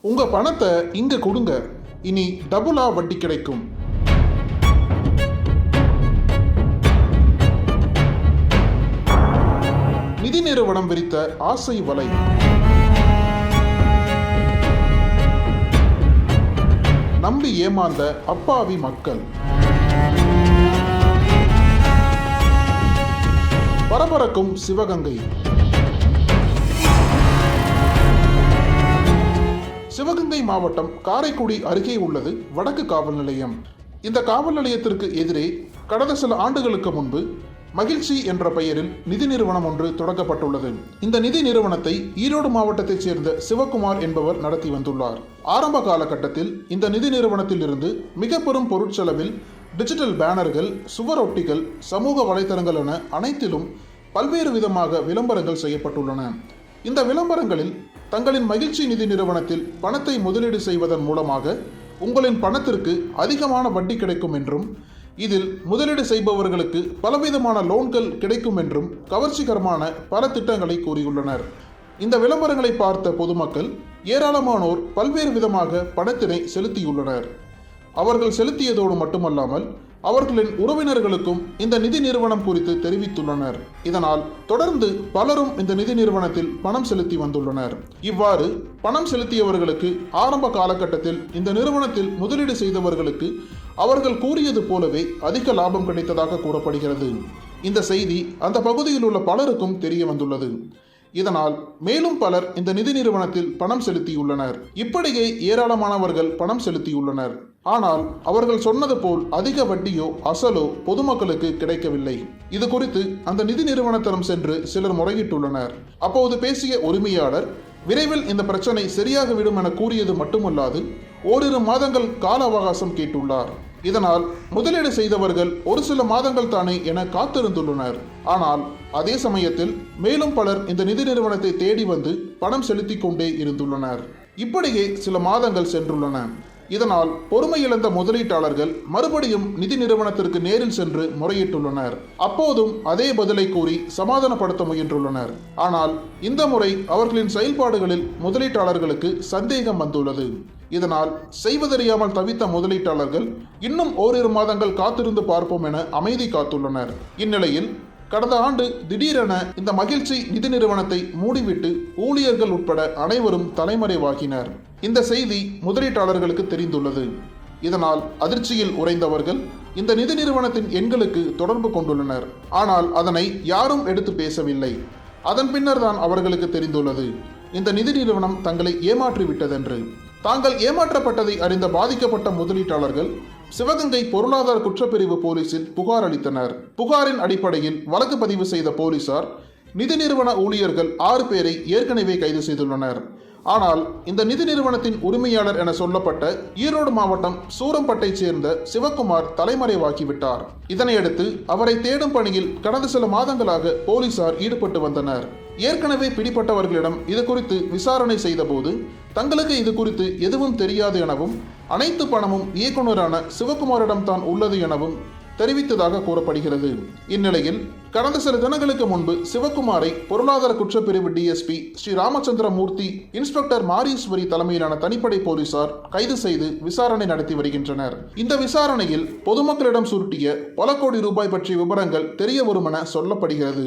உங்க பணத்தை இங்க கொடுங்க. இனி டபுளாக வட்டி கிடைக்கும். நிதி நிறுவனம் விரித்த ஆசை வலை. நம்பி ஏமாந்த அப்பாவி மக்கள். பரபரக்கும் சிவகங்கை. மாவட்டம் காரைக்குடி அருகே உள்ளது வடக்கு காவல் நிலையம். இந்த காவல் நிலையத்திற்கு எதிரே கடந்த சில ஆண்டுகளுக்கு முன்பு மகிழ்ச்சி என்ற பெயரில் நிதி நிறுவனம் ஒன்று தொடங்கப்பட்டுள்ளது. இந்த நிதி நிறுவனத்தை ஈரோடு மாவட்டத்தைச் சேர்ந்த சிவகுமார் என்பவர் நடத்தி வந்துள்ளார். ஆரம்ப காலகட்டத்தில் இந்த நிதி நிறுவனத்தில் இருந்து மிக பெரும் பொருட்செலவில் டிஜிட்டல் பேனர்கள் சுவர் ஒட்டிகள் சமூக வலைதளங்கள் என அனைத்திலும் பல்வேறு விதமாக விளம்பரங்கள் செய்யப்பட்டுள்ளன. இந்த விளம்பரங்களில் தங்களின் மகிழ்ச்சி நிதி நிறுவனத்தில் பணத்தை முதலீடு செய்வதன் மூலமாக உங்களின் பணத்திற்கு அதிகமான வட்டி கிடைக்கும் என்றும் இதில் முதலீடு செய்பவர்களுக்கு பலவிதமான லோன்கள் கிடைக்கும் என்றும் கவர்ச்சிகரமான பல திட்டங்களை கூறியுள்ளனர். இந்த விளம்பரங்களை பார்த்த பொதுமக்கள் ஏராளமானோர் பல்வேறு விதமாக பணத்தினை செலுத்தியுள்ளனர். அவர்கள் செலுத்தியதோடு மட்டுமல்லாமல் அவர்களின் உறவினர்களுக்கும் இந்த நிதி நிறுவனம் குறித்து தெரிவித்துள்ளனர். இதனால் தொடர்ந்து பலரும் இந்த நிதி நிறுவனத்தில் பணம் செலுத்தி வந்துள்ளனர். இவ்வாறு பணம் செலுத்தியவர்களுக்கு ஆரம்ப காலகட்டத்தில் இந்த நிறுவனத்தில் முதலீடு செய்தவர்களுக்கு அவர்கள் கூறியது போலவே அதிக லாபம் கிடைத்ததாக கூறப்படுகிறது. இந்த செய்தி அந்த பகுதியில் உள்ள பலருக்கும் தெரிய வந்துள்ளது. இதனால் மேலும் பலர் இந்த நிதி நிறுவனத்தில் பணம் செலுத்தியுள்ளனர். இப்படியே ஏராளமானவர்கள் பணம் செலுத்தியுள்ளனர். ஆனால் அவர்கள் சொன்னது போல் அதிக வட்டியோ அசலோ பொதுமக்களுக்கு கிடைக்கவில்லை. இது குறித்து அந்த நிதி நிறுவனத்திடம் சென்று சிலர் முறையிட்டுள்ளனர். அப்போது பேசிய உரிமையாளர் விரைவில் இந்த பிரச்சனை சரியாகிவிடும் என கூறியது மட்டுமல்லாது ஓரிரு மாதங்கள் கால அவகாசம் கேட்டுள்ளார். இதனால் முதலீடு செய்தவர்கள் ஒரு சில மாதங்கள் தானே என காத்திருந்துள்ளனர். ஆனால் அதே சமயத்தில் மேலும் பலர் இந்த நிதி நிறுவனத்தை தேடி வந்து பணம் செலுத்திக் கொண்டே இருந்துள்ளனர். இப்படியே சில மாதங்கள் சென்றுள்ளன. இதனால் பொறுமை இழந்த முதலீட்டாளர்கள் மறுபடியும் நிதி நிறுவனத்திற்கு நேரில் சென்று முறையிட்டுள்ளனர். அப்போதும் அதே பதிலை கூறி சமாதானப்படுத்த முயன்றுள்ளனர். ஆனால் இந்த முறை அவர்களின் செயல்பாடுகளில் முதலீட்டாளர்களுக்கு சந்தேகம் வந்துள்ளது. இதனால் செய்வதறியாமல் தவித்த முதலீட்டாளர்கள் இன்னும் ஓரிரு மாதங்கள் காத்திருந்து பார்ப்போம் என அமைதி காத்துள்ளனர். இந்நிலையில் கடந்த ஆண்டு திடீரென இந்த மகிழ்ச்சி நிதி நிறுவனத்தை மூடிவிட்டு ஊழியர்கள் உட்பட அனைவரும் தலைமறைவாகினர். இந்த செய்தி முதலீட்டாளர்களுக்கு தெரிந்துள்ளது. இதனால் அதிர்ச்சியில் உறைந்தவர்கள் இந்த நிதி நிறுவனத்தின் எண்களுக்கு தொடர்பு கொண்டுள்ளனர். ஆனால் அதனை யாரும் எடுத்து பேசவில்லை. அதன் பின்னர் தான் அவர்களுக்கு தெரிந்துள்ளது. இந்த நிதி நிறுவனம் தங்களை ஏமாற்றிவிட்டதென்று. தாங்கள் ஏமாற்றப்பட்டதை அறிந்த பாதிக்கப்பட்ட முதலீட்டாளர்கள் சிவகங்கை பொருளாதார குற்றப்பிரிவு போலீசில் புகார் அளித்தனர். புகாரின் அடிப்படையில் வழக்கு பதிவு செய்த போலீசார் நிதி நிறுவன ஊழியர்கள் ஆறு பேரை ஏற்கனவே கைது செய்துள்ளனர். ஆனால் இந்த நிதி நிறுவனத்தின் உரிமையாளர் என சொல்லப்பட்ட ஈரோடு மாவட்டம் சூரம்பட்டை சேர்ந்த சிவக்குமார் தலைமறைவாக்கிவிட்டார் இதனையடுத்து அவரை தேடும் பணியில் கடந்த சில மாதங்களாக போலீசார் ஈடுபட்டு வந்தனர். ஏற்கனவே பிடிப்பட்டவர்களிடம் இது குறித்து விசாரணை செய்தபோது தங்களுக்கு இது குறித்து எதுவும் தெரியாது எனவும் அனைத்து பணமும் இயக்குநரான சிவகுமாரிடம் தான் உள்ளது எனவும் தெரிவித்ததாக கூறப்படுகிறது. இந்நிலையில் கடந்த சில தினங்களுக்கு முன்பு சிவகுமாரை பொருளாதார குற்றப்பிரிவு டிஎஸ்பி ஸ்ரீ ராமச்சந்திரமூர்த்தி இன்ஸ்பெக்டர் மாரீஸ்வரி தலைமையிலான தனிப்படை போலீசார் கைது செய்து விசாரணை நடத்தி வருகின்றனர். இந்த விசாரணையில் பொதுமக்களிடம் சுருட்டிய பல கோடி ரூபாய் பற்றிய விவரங்கள் தெரிய வருமென சொல்லப்படுகிறது.